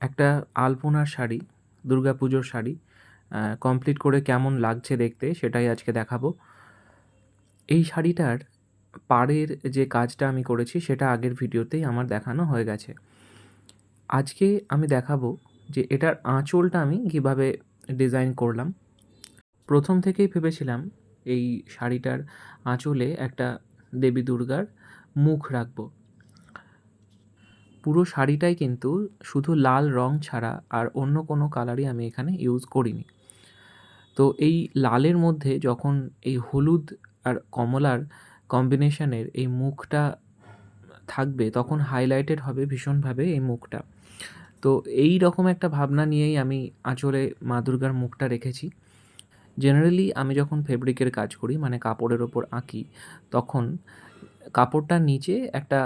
একটা আলপনার শাড়ি পুজোর শাড়ি কমপ্লিট করে কেমন লাগছে দেখতে সেটাই আজকে দেখাবো। এই শাড়িটার পাড়ের যে কাজটা আমি করেছি সেটা আগের ভিডিওতেই আমার দেখানো হয়ে গেছে। আজকে আমি দেখাবো যে এটার আঁচলটা আমি কীভাবে ডিজাইন করলাম। প্রথম থেকেই ভেবেছিলাম এই শাড়িটার আঁচলে একটা দেবী দুর্গার মুখ রাখব। পুরো শাড়িটাই কিন্তু শুধু লাল রং ছাড়া আর অন্য কোনো কালারই আমি এখানে ইউজ করিনি। তো এই লালের মধ্যে যখন এই হলুদ আর কমলার কম্বিনেশনের এই মুখটা থাকবে, তখন হাইলাইটেড হবে ভীষণভাবে এই মুখটা। তো এই রকম একটা ভাবনা নিয়েই আমি আঁচলে মা দুর্গার মুখটা রেখেছি। জেনারেলি আমি যখন ফেব্রিকের কাজ করি মানে কাপড়ের ওপর আঁকি, তখন কাপড়টার নিচে একটা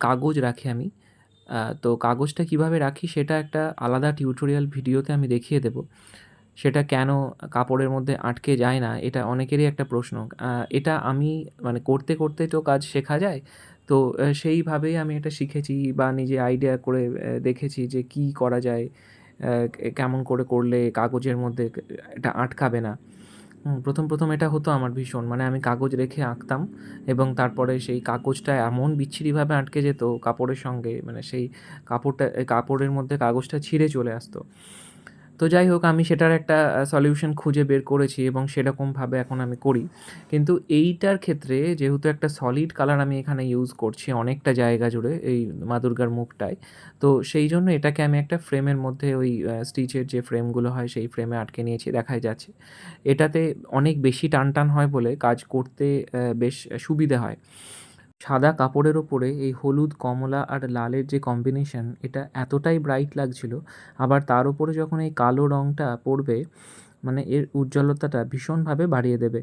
কাগজ রাখি আমি তো কাগজটা কীভাবে রাখি সেটা একটা আলাদা টিউটোরিয়াল ভিডিওতে আমি দেখিয়ে দেবো। সেটা কেন কাপড়ের মধ্যে আটকে যায় না, এটা অনেকেরই একটা প্রশ্ন। এটা আমি মানে করতে করতে তো কাজ শেখা যায়, তো সেইভাবেই আমি এটা শিখেছি বা নিজে আইডিয়া করে দেখেছি যে কী করা যায় কেমন করে করলে কাগজের মধ্যে এটা আটকাবে না। প্রথম প্রথম এটা হতো আমার ভীষণ। মানে আমি কাগজ রেখে আঁকতাম এবং তারপরে সেই কাগজটা এমন বিচ্ছিরিভাবে আটকে যেত কাপড়ের সঙ্গে মানে সেই কাপড়টা, কাপড়ের মধ্যে কাগজটা ছিঁড়ে চলে আসতো। তো যাই হোক, আমি সেটার একটা সলিউশন খুঁজে বের করেছি এবং সেরকমভাবে এখন আমি করি। কিন্তু এইটার ক্ষেত্রে যেহেতু একটা সলিড কালার আমি এখানে ইউজ করছি অনেকটা জায়গা জুড়ে এই মা দুর্গার মুখটায়, তো সেই জন্য এটাকে আমি একটা ফ্রেমের মধ্যে ওই স্টিচের যে ফ্রেমগুলো হয় সেই ফ্রেমে আটকে নিয়েছি, দেখাই যাচ্ছে। এটাতে অনেক বেশি টান টান হয় বলে কাজ করতে বেশ সুবিধে হয়। সাদা কাপড়ের ওপরে এই হলুদ, কমলা আর লালের যে কম্বিনেশন এটা এতটাই ব্রাইট লাগছিল। আবার তার উপরে যখন এই কালো রঙটা পড়বে মানে এর উজ্জ্বলতাটা ভীষণভাবে বাড়িয়ে দেবে।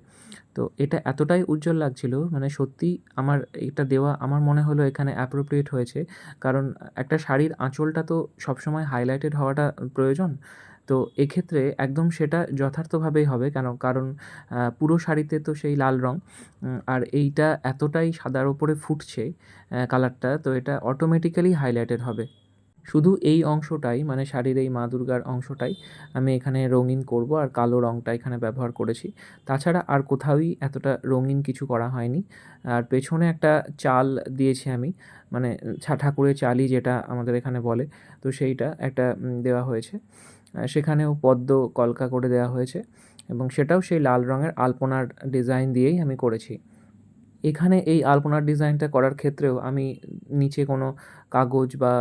তো এটা এতটাই উজ্জ্বল লাগছিল মানে সত্যি আমার এটা দেওয়া, আমার মনে হলো এখানে অ্যাপ্রোপ্রিয়েট হয়েছে। কারণ একটা শাড়ির আঁচলটা তো সবসময় হাইলাইটেড হওয়াটা প্রয়োজন। তো এক্ষেত্রে একদম সেটা যথার্থভাবেই হবে কেন? কারণ পুরো শাড়িতে তো সেই লাল রঙ আর এইটা এতটাই সাদার ওপরে ফুটছে কালারটা তো এটা অটোমেটিক্যালি হাইলাইটেড হবে। শুধু এই অংশটাই মানে শাড়ির এই মা দুর্গার অংশটাই আমি এখানে রঙিন করব আর কালো রঙটা এখানে ব্যবহার করেছি। তাছাড়া আর কোথাওই এতটা রঙিন কিছু করা হয়নি। আর পেছনে একটা চাল দিয়েছি আমি মানে ছা ঠাকুরের চালই যেটা আমাদের এখানে বলে, তো সেইটা একটা দেওয়া হয়েছে। সেখানেও পদ্ম কলকা করে দেওয়া হয়েছে এবং সেটাও সেই লাল রঙের আলপনার ডিজাইন দিয়েই আমি করেছি। এখানে এই আলপনার ডিজাইনটা করার ক্ষেত্রেও আমি নিচে কোনো কাগজ বা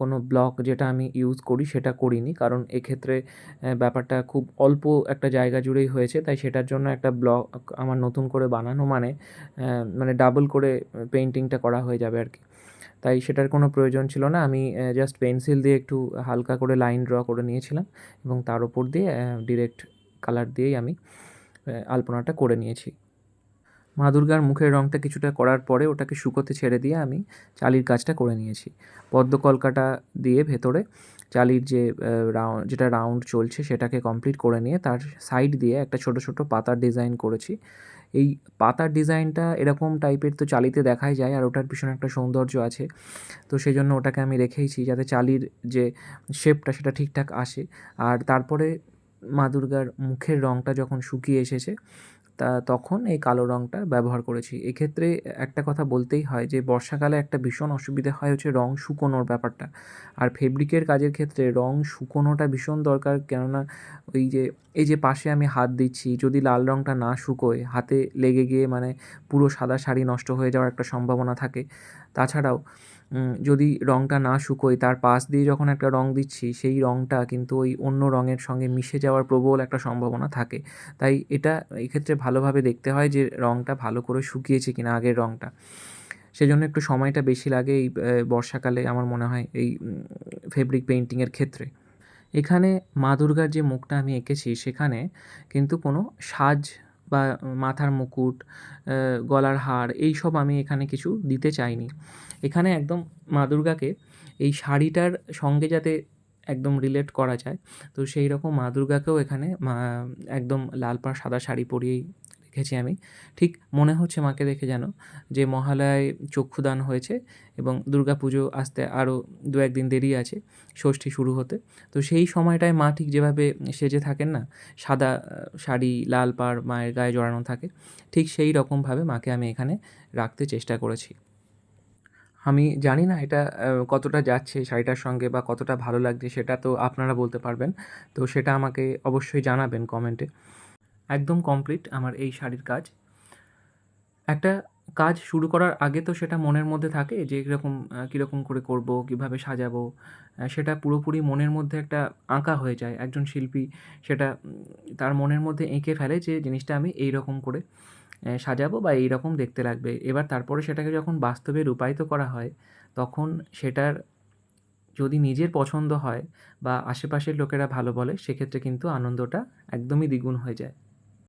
কোনো ব্লক যেটা আমি ইউজ করি সেটা করিনি। কারণ এক্ষেত্রে ব্যাপারটা খুব অল্প একটা জায়গা জুড়েই হয়েছে। তাই সেটার জন্য একটা ব্লক আমার নতুন করে বানানো মানে মানে ডাবল করে পেন্টিংটা করা হয়ে যাবে আর কি তাই সেটার কোনো প্রয়োজন ছিল না। আমি জাস্ট পেন্সিল দিয়ে একটু হালকা করে লাইন ড্র করে নিয়েছিলাম এবং তার ওপর দিয়ে ডিরেক্ট কালার দিয়েই আমি আলপনাটা করে নিয়েছি। মা দুর্গার মুখের রঙটা কিছুটা করার পরে ওটাকে শুকোতে ছেড়ে দিয়ে আমি চালির কাজটা করে নিয়েছি। পদ্ম কলকাটা দিয়ে ভেতরে চালির যে রাউন্ড যেটা রাউন্ড চলছে সেটাকে কমপ্লিট করে নিয়ে তার সাইড দিয়ে একটা ছোটো ছোটো পাতার ডিজাইন করেছি। এই পাতার ডিজাইনটা এরকম টাইপের তো চালিতে দেখাই যায় আর ওটার পিছনে একটা সৌন্দর্য আছে। তো সেই জন্য ওটাকে আমি রেখেইছি যাতে চালির যে শেপটা সেটা ঠিকঠাক আসে। আর তারপরে মা দুর্গার মুখের রঙটা যখন শুকিয়ে এসেছে তা তখন এই কালো রঙটা ব্যবহার করেছি। এক্ষেত্রে একটা কথা বলতেই হয় যে, বর্ষাকালে একটা ভীষণ অসুবিধে হয় হচ্ছে রঙ শুকোনোর ব্যাপারটা। আর ফেব্রিকের কাজের ক্ষেত্রে রঙ শুকোনোটা ভীষণ দরকার। কেননা ওই যে, এই যে পাশে আমি হাত দিচ্ছি, যদি লাল রঙটা না শুকোয়, হাতে লেগে গিয়ে মানে পুরো সাদা শাড়ি নষ্ট হয়ে যাওয়ার একটা সম্ভাবনা থাকে। তাছাড়াও যদি রঙটা না শুকোয়, তার পাশ দিয়ে যখন একটা রঙ দিচ্ছি, সেই রঙটা কিন্তু ওই অন্য রঙের সঙ্গে মিশে যাওয়ার প্রবল একটা সম্ভাবনা থাকে। তাই এটা এক্ষেত্রে ভালোভাবে দেখতে হয় যে রঙটা ভালো করে শুকিয়েছে কিনা আগের রঙটা সেজন্য একটু সময়টা বেশি লাগে এই বর্ষাকালে আমার মনে হয় এই ফেব্রিক পেইন্টিংয়ের ক্ষেত্রে। এখানে মা দুর্গার যে মুখটা আমি এঁকেছি, সেখানে কিন্তু কোনো সাজ বা মাথার মুকুট গলার হার এই সব আমি এখানে কিছু দিতে চাইনি। এখানে একদম মা দুর্গাকে এই শাড়িটার সঙ্গে যাতে একদম রিলেট করা যায়, তো সেই রকম মা দুর্গাকেও এখানে, মা, একদম লাল পাড় সাদা শাড়ি পরিয়েই রেখেছি আমি। ঠিক মনে হচ্ছে মাকে দেখে যেন যে মহালয়ায় চক্ষুদান হয়েছে এবং পুজো আসতে আরও দু একদিন দেরি আছে, ষষ্ঠী শুরু হতে। তো সেই সময়টায় মা ঠিক যেভাবে সেজে থাকেন না, সাদা শাড়ি, লাল পাড় মায়ের গায়ে জড়ানো থাকে, ঠিক সেই রকমভাবে মাকে আমি এখানে রাখতে চেষ্টা করেছি। আমি জানি না এটা কতটা যাচ্ছে শাড়িটার সঙ্গে বা কতটা ভালো লাগছে সেটা তো আপনারা বলতে পারবেন। তো সেটা আমাকে অবশ্যই জানাবেন কমেন্টে। একদম কমপ্লিট আমার এই শাড়ির কাজ। একটা কাজ শুরু করার আগে তো সেটা মনের মধ্যে থাকে যে কীরকম কীরকম করে করব, কীভাবে সাজাবো সেটা পুরোপুরি মনের মধ্যে একটা আঁকা হয়ে যায়। একজন শিল্পী সেটা তার মনের মধ্যে এঁকে ফেলে যে জিনিসটা আমি এই রকম করে সাজাবো বা এই রকম দেখতে লাগবে। এবার তারপরে সেটাকে যখন বাস্তবে রূপায়িত করা হয়, তখন সেটার যদি নিজের পছন্দ হয় বা আশেপাশের লোকেরা ভালো বলে, সেক্ষেত্রে কিন্তু আনন্দটা একদমই দ্বিগুণ হয়ে যায়।